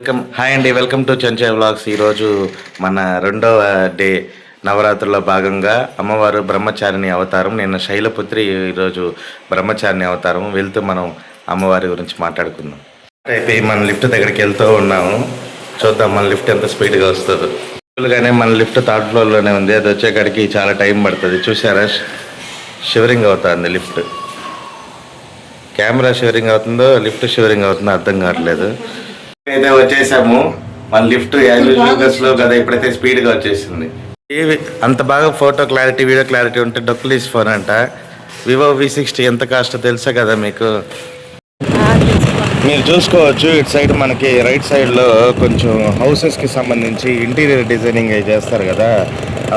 Welcome. Hi అండి welcome to Chencha vlogs. ఈరోజు మన రెండవ డే నవరాత్రుల్లో భాగంగా అమ్మవారు బ్రహ్మచారిణి అవతారం నేను శైలపుత్రి ఈరోజు బ్రహ్మచారిణి అవతారం. వెళ్తూ మనం అమ్మవారి గురించి మాట్లాడుకుందాం. అయితే మన లిఫ్ట్ దగ్గరికి వెళ్తూ ఉన్నాము. చూద్దాం మన లిఫ్ట్ ఎంత స్పీడ్గా వస్తుందో. ఫుల్గానే మన లిఫ్ట్ థర్డ్ ఫ్లోర్లోనే ఉంది. అది వచ్చేకాడికి చాలా టైం పడుతుంది. చూసారా షివరింగ్ అవుతుంది లిఫ్ట్. కెమెరా షివరింగ్ అవుతుందో లిఫ్ట్ షివరింగ్ అవుతుందో అర్థం కావట్లేదు. అయితే వచ్చేసాము మన లిఫ్ట్ స్లో కదా ఇప్పుడైతే స్పీడ్గా వచ్చేసింది. ఏవి అంత బాగా ఫోటో క్లారిటీ వీడియో క్లారిటీ ఉంటే డొక్లీస్ ఫోన్ అంట. వివో వి సిక్స్టీ ఎంత కాస్ట్ తెలుసా కదా మీకు? మీరు చూసుకోవచ్చు ఇటు సైడ్ మనకి రైట్ సైడ్లో కొంచెం హౌసెస్కి సంబంధించి ఇంటీరియర్ డిజైనింగ్ అవి చేస్తారు కదా.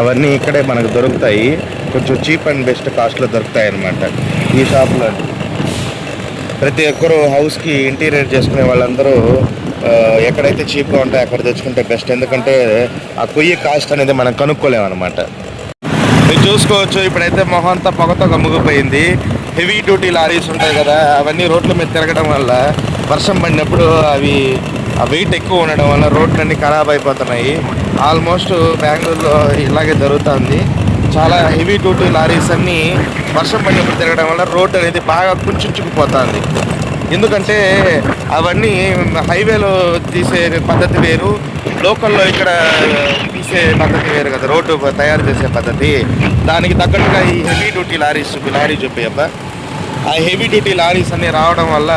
అవన్నీ ఇక్కడే మనకు దొరుకుతాయి. కొంచెం చీప్ అండ్ బెస్ట్ కాస్ట్లో దొరుకుతాయి అన్నమాట ఈ షాప్లో ప్రతి ఒక్కరు హౌస్కి ఇంటీరియర్ చేసుకునే వాళ్ళందరూ ఎక్కడైతే చీప్గా ఉంటాయో అక్కడ తెచ్చుకుంటే బెస్ట్ ఎందుకంటే ఆ కొయ్యి కాస్ట్ అనేది మనం కనుక్కోలేము అనమాట మీరు చూసుకోవచ్చు ఇప్పుడైతే మొహం అంతా పొగతో కమ్ముకుపోయింది హెవీ డ్యూటీ లారీస్ ఉంటాయి కదా అవన్నీ రోడ్ల మీద తిరగడం వల్ల వర్షం పడినప్పుడు అవి ఆ వెయిట్ ఎక్కువ ఉండడం వల్ల రోడ్లన్నీ ఖరాబ్ అయిపోతున్నాయి. ఆల్మోస్ట్ బెంగళూరులో ఇలాగే జరుగుతుంది. చాలా హెవీ డ్యూటీ లారీస్ అన్నీ వర్షం పడినప్పుడు తిరగడం వల్ల రోడ్ అనేది బాగా కుంచుకుపోతుంది. ఎందుకంటే అవన్నీ హైవేలో తీసే పద్ధతి వేరు లోకల్లో ఇక్కడ తీసే పద్ధతి వేరు కదా రోడ్డు తయారు చేసే పద్ధతి. దానికి తగ్గట్టుగా ఈ హెవీ డ్యూటీ లారీస్ లారీ చూపాయబ్బా ఆ హెవీ డ్యూటీ లారీస్ అన్ని రావడం వల్ల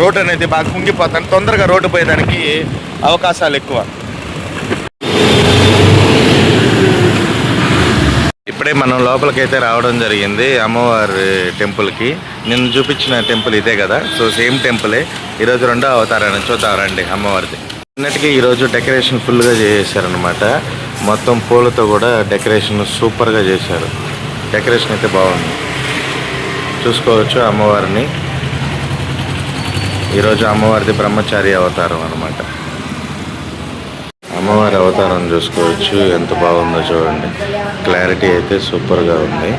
రోడ్ అనేది బాగా కుంగిపోతుంది తొందరగా రోడ్డు పోయేదానికి అవకాశాలు ఎక్కువ. ఇప్పుడే మనం లోపలికైతే రావడం జరిగింది అమ్మవారి టెంపుల్కి. నేను చూపించిన టెంపుల్ ఇదే కదా? సో సేమ్ టెంపులే. ఈరోజు రెండో అవతారాన్ని చూద్దామండి అమ్మవారిది. అన్నట్టుగా ఈరోజు డెకరేషన్ ఫుల్గా చేశారనమాట మొత్తం పూలతో కూడా డెకరేషన్ సూపర్గా చేశారు. డెకరేషన్ అయితే బాగుంది. చూసుకోవచ్చు అమ్మవారిని. ఈరోజు అమ్మవారిది బ్రహ్మచారి అవతారం అనమాట అమ్మవారి అవతారం చూసుకోవచ్చు. ఎంత బాగుందో చూడండి. క్లారిటీ అయితే సూపర్గా ఉంది.